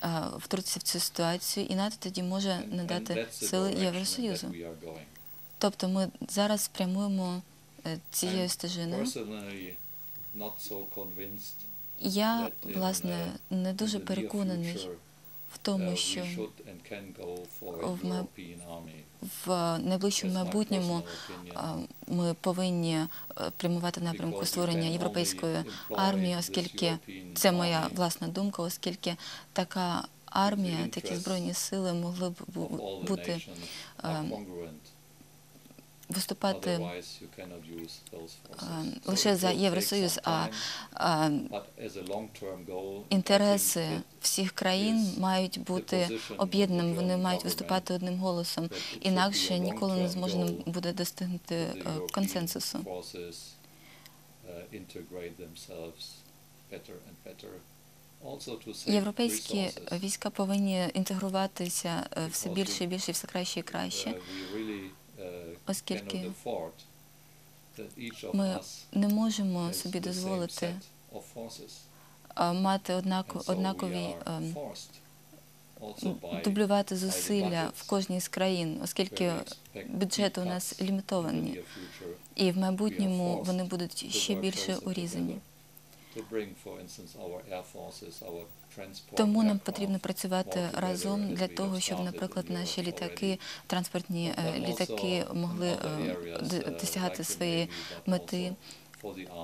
а, втрутитися в цю ситуацію, і НАТО тоді може надати сили Євросоюзу. Тобто ми зараз прямуємо е, цією стежиною. Я, власне, не дуже переконаний в тому, uh, що в в найближчому майбутньому ми повинні е, прямувати в напрямку створення європейської армії, оскільки це моя власна думка, оскільки така армія, такі збройні сили могли б бути So лише за Євросоюз, а інтереси всіх країн мають бути об'єднаними, вони мають виступати одним голосом, інакше ніколи не зможемо буде достигнути е, консенсусу. save Європейські війська повинні інтегруватися е, все більше і більше, все краще і краще. Оскільки Ми не можемо собі дозволити мати однако, однакові ем, by дублювати зусилля в кожній з країн, оскільки бюджети у нас лімітовані, і в майбутньому вони будуть ще більше урізані. Тому нам потрібно працювати разом для того, щоб, наприклад, наші літаки, транспортні е, літаки могли е, uh, досягати своєї мети.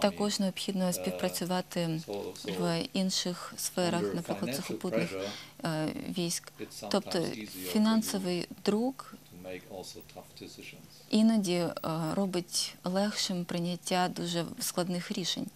Також необхідно Е, співпрацювати в інших сферах, наприклад, сухопутних е, військ. Тобто фінансовий друк іноді робить легшим прийняття дуже складних рішень.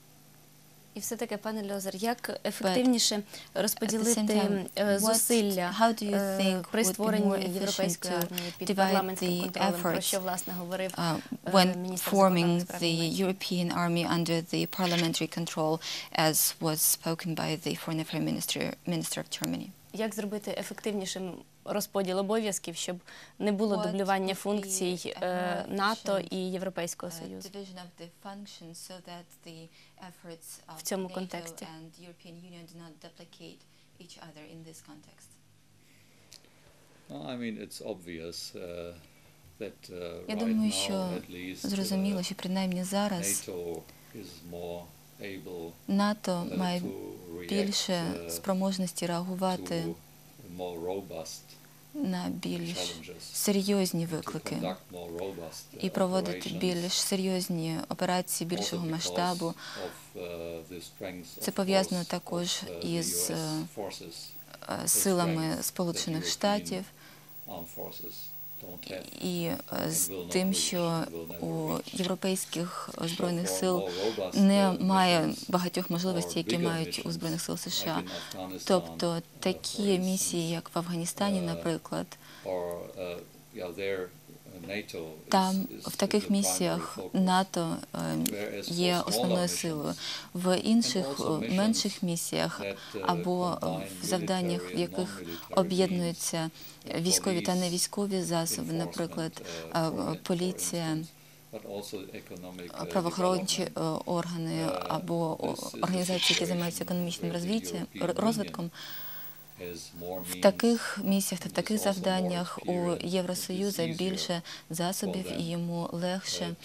І все-таки, пане Льозер, як ефективніше розподілити е, зусилля е, при створенні європейської армії під парламентським контролем, про що власне говорив uh, е, when міністр forming the? European army under the parliamentary control, as was spoken by the foreign affairs minister, minister of Germany. Як зробити ефективнішим розподіл обов'язків, щоб не було дублювання функцій е, НАТО і Європейського uh, Союзу? В цьому NATO контексті. uh, uh, Я думаю, що Зрозуміло, uh, що принаймні зараз НАТО uh, має більше uh, спроможності реагувати на більш серйозні виклики. uh, і проводити більш серйозні операції більшого масштабу. uh, Це пов'язано також uh, із е, силами Сполучених Штатів і е, з тим, що у європейських збройних сил немає багатьох можливостей, які мають у збройних сил США. Тобто такі місії, як в Афганістані, наприклад, там в таких місіях НАТО е, є основною силою. В інших е, менших місіях або в завданнях, в яких об'єднуються військові та невійськові засоби, наприклад, е, поліція, правоохоронні е, органи або організації, які займаються економічним розвитком. В таких місіях та в таких завданнях у Євросоюзу більше засобів і йому легше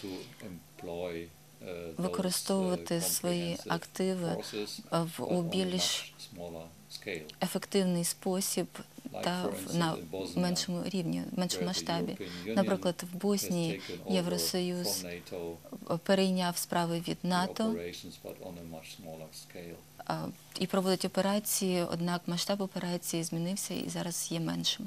використовувати свої активи в у більш ефективний спосіб та в- на меншому рівні, меншому масштабі. Наприклад, в Боснії Євросоюз перейняв справи від НАТО і проводить операції, однак масштаб операції змінився і зараз є меншим.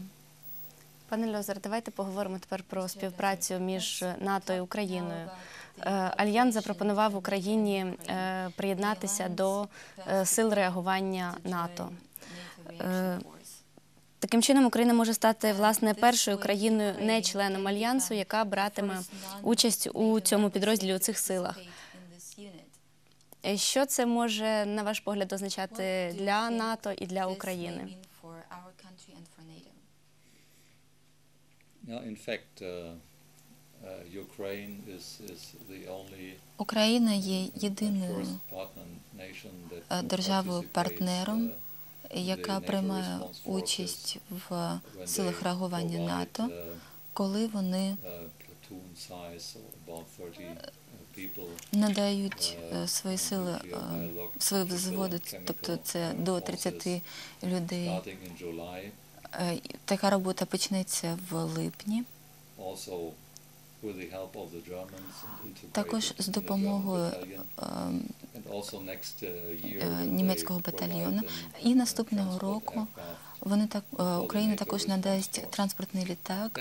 Пане Льозер, давайте поговоримо тепер про співпрацю між НАТО і Україною. Е, Альянс запропонував Україні е, приєднатися до е, сил реагування НАТО. Таким чином, Україна може стати власне першою країною, не членом альянсу, яка братиме участь у цьому підрозділі у цих силах. Що це може, на ваш погляд, означати для НАТО і для України? In fact, uh, Україна є uh, єдиною first partner nation that е, державою-партнером, яка приймає участь в силах реагування НАТО, коли вони надають е, свої сили, е, свої взводи, тобто це до 30 людей. Е, Така робота почнеться в липні. Також з допомогою ем, е, німецького батальйону. І наступного року вони так е, Україна також надасть транспортний літак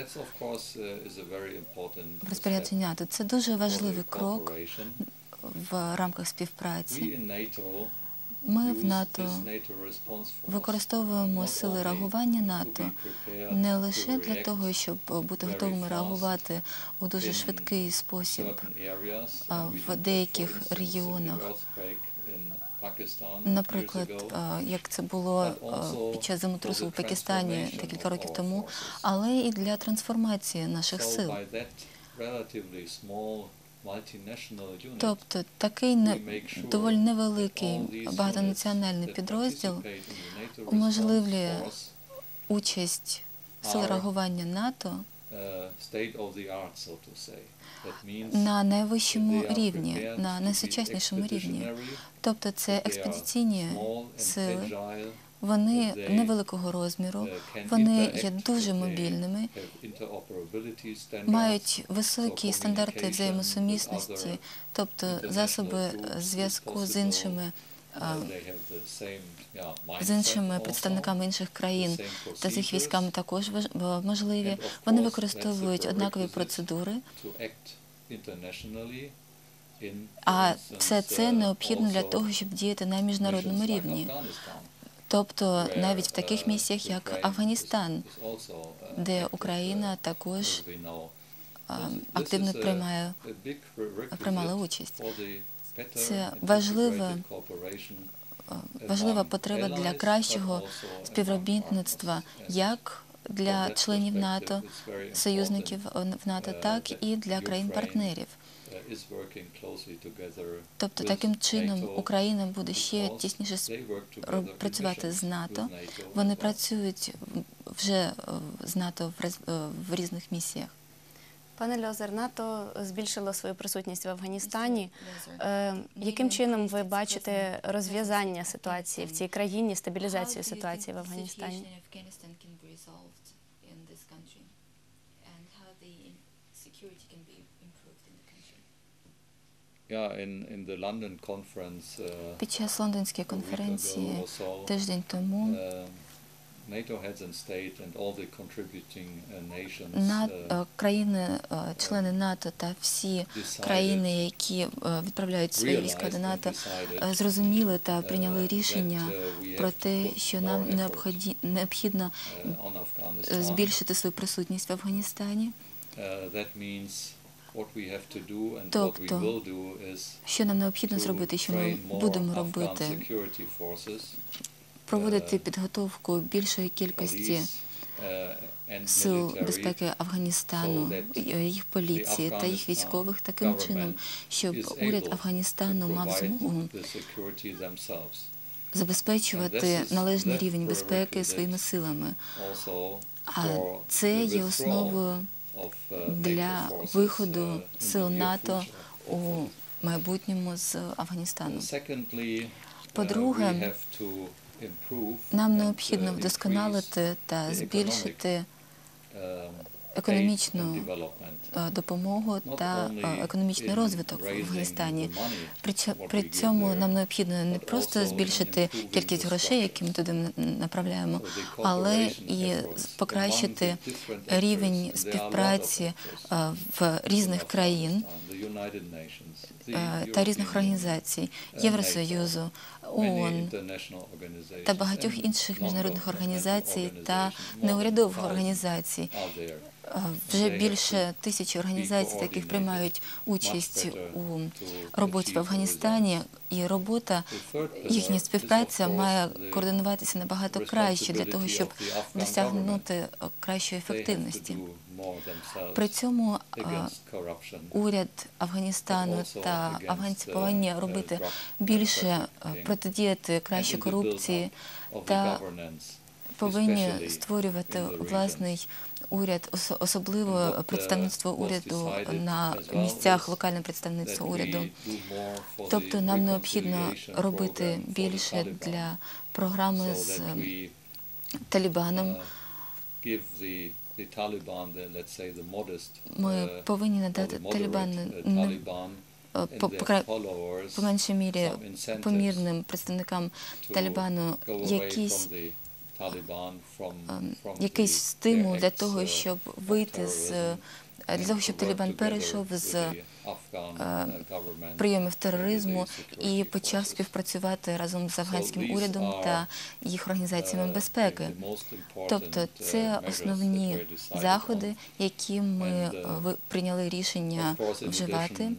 в розпорядження НАТО. Це дуже важливий крок в рамках співпраці. Ми в НАТО використовуємо сили реагування НАТО не лише для того, щоб бути готовими реагувати у дуже швидкий спосіб в деяких регіонах. Наприклад, як це було під час землетрусу в Пакистані декілька років тому, але і для трансформації наших сил. Тобто такий не доволі невеликий багатонаціональний підрозділ уможливлює участь сил реагування НАТО на найвищому рівні, на найсучаснішому рівні. Тобто це експедиційні сили, вони невеликого розміру, вони є дуже мобільними, мають високі стандарти взаємосумісності, тобто засоби зв'язку з іншими. З іншими представниками інших країн та з їх військами також можливі. Вони використовують однакові процедури. А все це необхідно для того, щоб діяти на міжнародному рівні. Тобто навіть в таких місіях, як Афганістан, де Україна також активно приймає приймала участь. Це важлива, важлива потреба для кращого співробітництва як для членів НАТО, союзників в НАТО, так і для країн-партнерів. Тобто таким чином Україна буде ще тісніше працювати з НАТО. Вони працюють вже з НАТО в різних місіях. Пане Льозер, НАТО збільшило свою присутність в Афганістані. Е, яким чином ви бачите розв'язання ситуації в цій країні, стабілізацію ситуації в Афганістані? Під час лондонської конференції тиждень тому на країни, члени НАТО та всі країни, які відправляють свої війська до НАТО, зрозуміли та прийняли рішення про те, що нам необхідно збільшити свою присутність в Афганістані. Тобто, що нам необхідно зробити, що ми будемо робити, проводити підготовку більшої кількості сил безпеки Афганістану, їх поліції та їх військових таким чином, щоб уряд Афганістану мав змогу забезпечувати належний рівень безпеки своїми силами. А це є основою для виходу сил НАТО у майбутньому з Афганістану. По-друге, нам необхідно вдосконалити та збільшити економічну допомогу та економічний розвиток в Афганістані. При цьому нам необхідно не просто збільшити кількість грошей, які ми туди направляємо, але і покращити рівень співпраці в різних країн та різних організацій Євросоюзу, ООН та багатьох інших міжнародних організацій та неурядових організацій. Е, Вже більше тисячі організацій, таких приймають участь у роботі в Афганістані, і робота їхня співпраця має координуватися набагато краще для того, щоб досягнути е, кращої ефективності. При цьому е, уряд Афганістану та афганці повинні робити більше е, протидіяти краще корупції та повинні створювати власний уряд, особливо представництво уряду на місцях, локальне представництво уряду. Тобто нам необхідно робити більше для програми з е, Талібаном. Ми повинні надати Талібану е, по, по, меншій мірі помірним представникам Талібану якісь якийсь стимул для того, щоб вийти з е, для того, щоб Талібан перейшов з прийомів тероризму і почав співпрацювати разом з афганським урядом та їх організаціями безпеки. Тобто, це основні заходи, які ми е, ви- прийняли рішення вживати.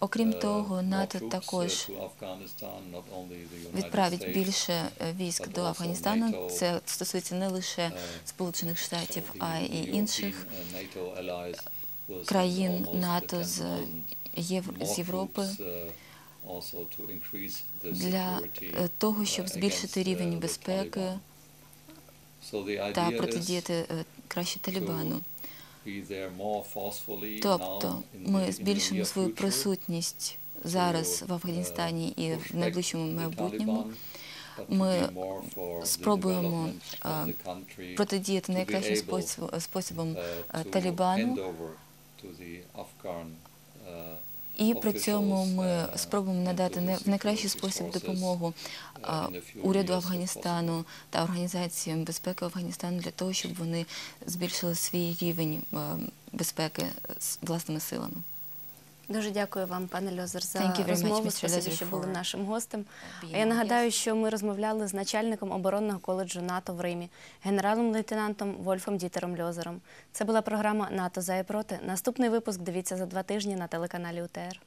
Окрім того, НАТО також відправить більше е, військ до Афганістану. Це стосується не лише Сполучених Штатів, а й інших країн НАТО з з Європи для е, того, щоб збільшити рівень безпеки та протидіяти е, краще Талібану. Тобто ми збільшимо свою присутність зараз в Афганістані і в найближчому майбутньому. Ми спробуємо протидіяти найкращим способом е, Талібану, і при цьому ми спробуємо надати в найкращий спосіб допомогу а, уряду Афганістану та організаціям безпеки Афганістану для того, щоб вони збільшили свій рівень е, безпеки з власними силами. Дуже дякую вам, пане Льозер, за розмову. Спасибі, що були нашим гостем. А я нагадаю, що ми розмовляли з начальником оборонного коледжу НАТО в Римі, генералом лейтенантом Вольфом Дітером Льозером. Це була програма НАТО за і проти. Наступний випуск дивіться за два тижні на телеканалі УТР.